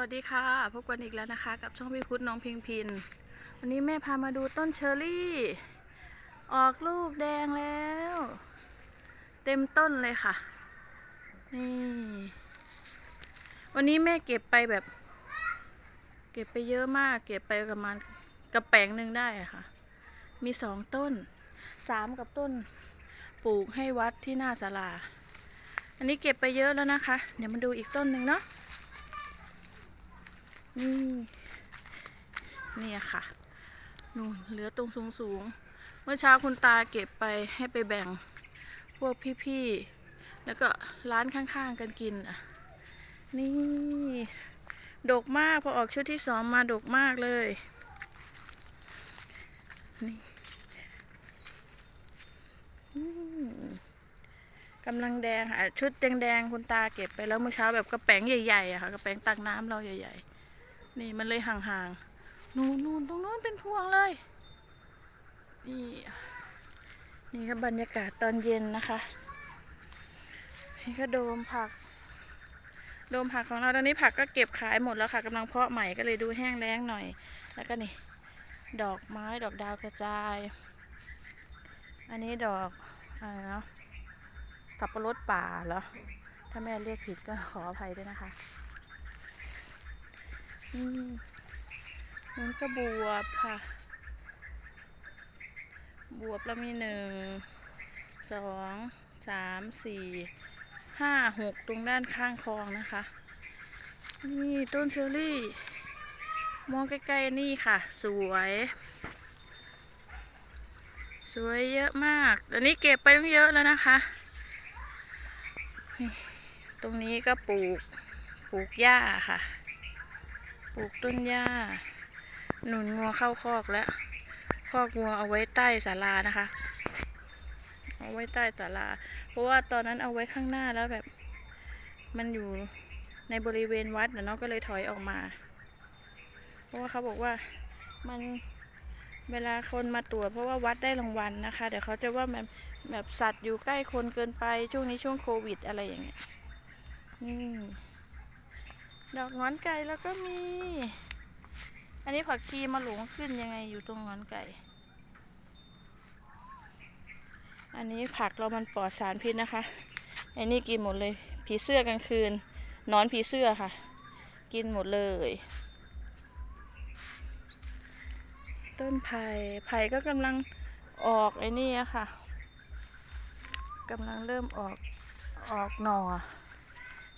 วัสดีค่ะ พบกันอีกแล้วนะคะ กับช่องพี่พุทธน้องพิงพิน วันนี้แม่พามาดูต้นเชอร์รี่ ออกลูกแดงแล้ว เต็มต้นเลยค่ะ นี่ วันนี้แม่เก็บไปแบบ เก็บไปเยอะมาก เก็บไปประมาณกระแปงหนึ่งได้ค่ะ มีสองต้น สามกับต้น ปลูกให้วัดที่หน้าศาลา อันนี้เก็บไปเยอะแล้วนะคะ เดี๋ยวมาดูอีกต้นหนึ่งเนาะ นี่นี่อะค่ะ นู่นเหลือตรงสูงสูงๆเมื่อเช้าคุณตาเก็บไปให้ไปแบ่งพวกพี่ๆ แล้วก็ร้านข้างๆกันกินอะ นี่ ดกมากพอออกชุดที่สองมาดกมากเลย นี่อืมกำลังแดงค่ะชุดแดงๆคุณตาเก็บไปแล้วเมื่อเช้าแบบกระแป้งใหญ่ๆอะค่ะกระแป้งตักน้ำเราใหญ่ ๆ นี่มันเลยห่างๆ นู่นนู่นตรงนู้นเป็นพวงเลย นี่ นี่ก็บรรยากาศตอนเย็นนะคะ นี่ก็โดมผัก โดมผักของเราตอนนี้ผักก็เก็บขายหมดแล้วค่ะกำลังเพาะใหม่ก็เลยดูแห้งแล้งหน่อย แล้วก็นี่ ดอกไม้ดอกดาวกระจาย อันนี้ดอกอะไรเนาะสับปะรดป่าเหรอ ถ้าแม่เรียกผิดก็ขออภัยด้วยนะคะ นู้นก็บวบค่ะ บวบแล้วมีหนึ่ง สอง สาม สี่ ห้า หกตรงด้านข้างคลองนะคะ นี่ต้นเชอรี่ มองใกล้ๆนี่ค่ะ สวย สวยเยอะมากตอนนี้เก็บไปตั้งเยอะแล้วนะคะ ตรงนี้ก็ปลูก ปลูกหญ้าค่ะ ปลูกต้นหญ้า หนุนงัวเข้าคอกแล้ว คอกงัวเอาไว้ใต้ศาลานะคะ เอาไว้ใต้ศาลา เพราะว่าตอนนั้นเอาไว้ข้างหน้าแล้วแบบ มันอยู่ในบริเวณวัดนะเนาะก็เลยถอยออกมา เพราะว่าเขาบอกว่ามันเวลาคนมาตรวจเพราะว่าวัดได้รางวัลนะคะ เดี๋ยวเขาจะว่าแบบแบบสัตว์อยู่ใกล้คนเกินไปช่วงนี้ช่วงโควิดอะไรอย่างเงี้ยนี่ ดอกงอนไก่แล้วก็มี อันนี้ผักชีมาหลงขึ้นยังไงอยู่ตรงงอนไก่ อันนี้ผักเรามันปลอดสารพิษนะคะอ้นี่กินหมดเลย ผีเสื้อกลางคืน นอนผีเสื้อค่ะ กินหมดเลย ต้นไผ่ ไผ่ก็กำลังออกไอ้นี่อะค่ะกำลังเริ่มออกออกหน่อ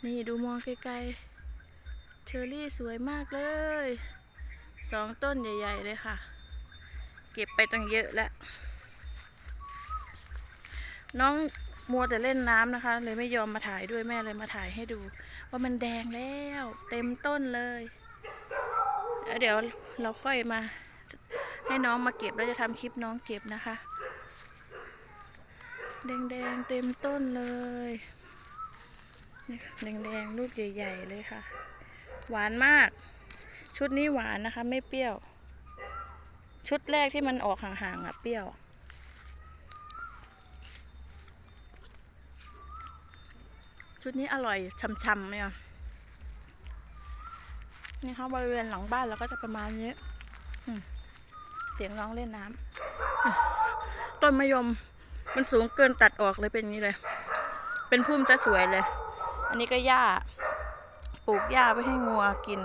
นี่ดูมองไกลๆ เชอรี่สวยมากเลย สองต้นใหญ่ ๆ เลยค่ะ เก็บไปตั้งเยอะแล้ว น้องมัวแต่เล่นน้ำนะคะ เลยไม่ยอมมาถ่ายด้วยแม่เลยมาถ่ายให้ดู ว่ามันแดงแล้ว เต็มต้นเลย เดี๋ยวเราค่อยมา ให้น้องมาเก็บแล้วจะทำคลิปน้องเก็บนะคะ แดงๆเต็มต้นเลยแดงๆลูกใหญ่ ๆ เลยค่ะ หวานมาก ชุดนี้หวานนะคะ ไม่เปรี้ยว ชุดแรกที่มันออกห่างๆอะเปรี้ยว ชุดนี้อร่อยช่ำๆไหมอะนี่ค่ะบริเวณหลังบ้านเราก็จะประมาณนี้เสียงน้องเล่นน้ำต้นมะยมมันสูงเกินตัดออกเลยเป็นอย่างนี้เลย เป็นพุ่มจะสวยเลย อันนี้ก็หญ้า ปลูกหญ้าไปให้งัวกิน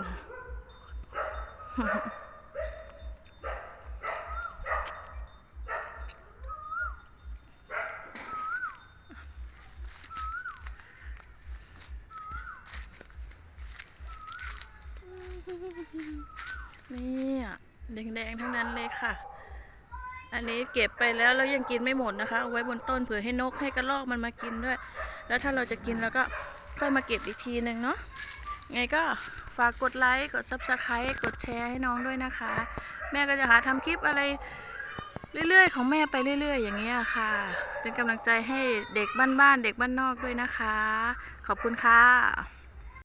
นี่อะแดงๆทั้งนั้นเลยค่ะ อันนี้เก็บไปแล้วแล้วยังกินไม่หมดนะคะ เอาไว้บนต้นเผื่อให้นกให้กระรอกมันมากินด้วย แล้วถ้าเราจะกินแล้วก็ค่อยมาเก็บอีกทีหนึ่งเนาะ ไงก็ฝากกดไลค์ กด subscribe กดแชร์ให้น้องด้วยนะคะ แม่ก็จะหาทำคลิปอะไรเรื่อยๆ ของแม่ไปเรื่อย ๆ อย่างเงี้ยค่ะ เป็นกำลังใจให้เด็กบ้านๆ เด็กบ้านนอกด้วยนะคะ ขอบคุณค่ะ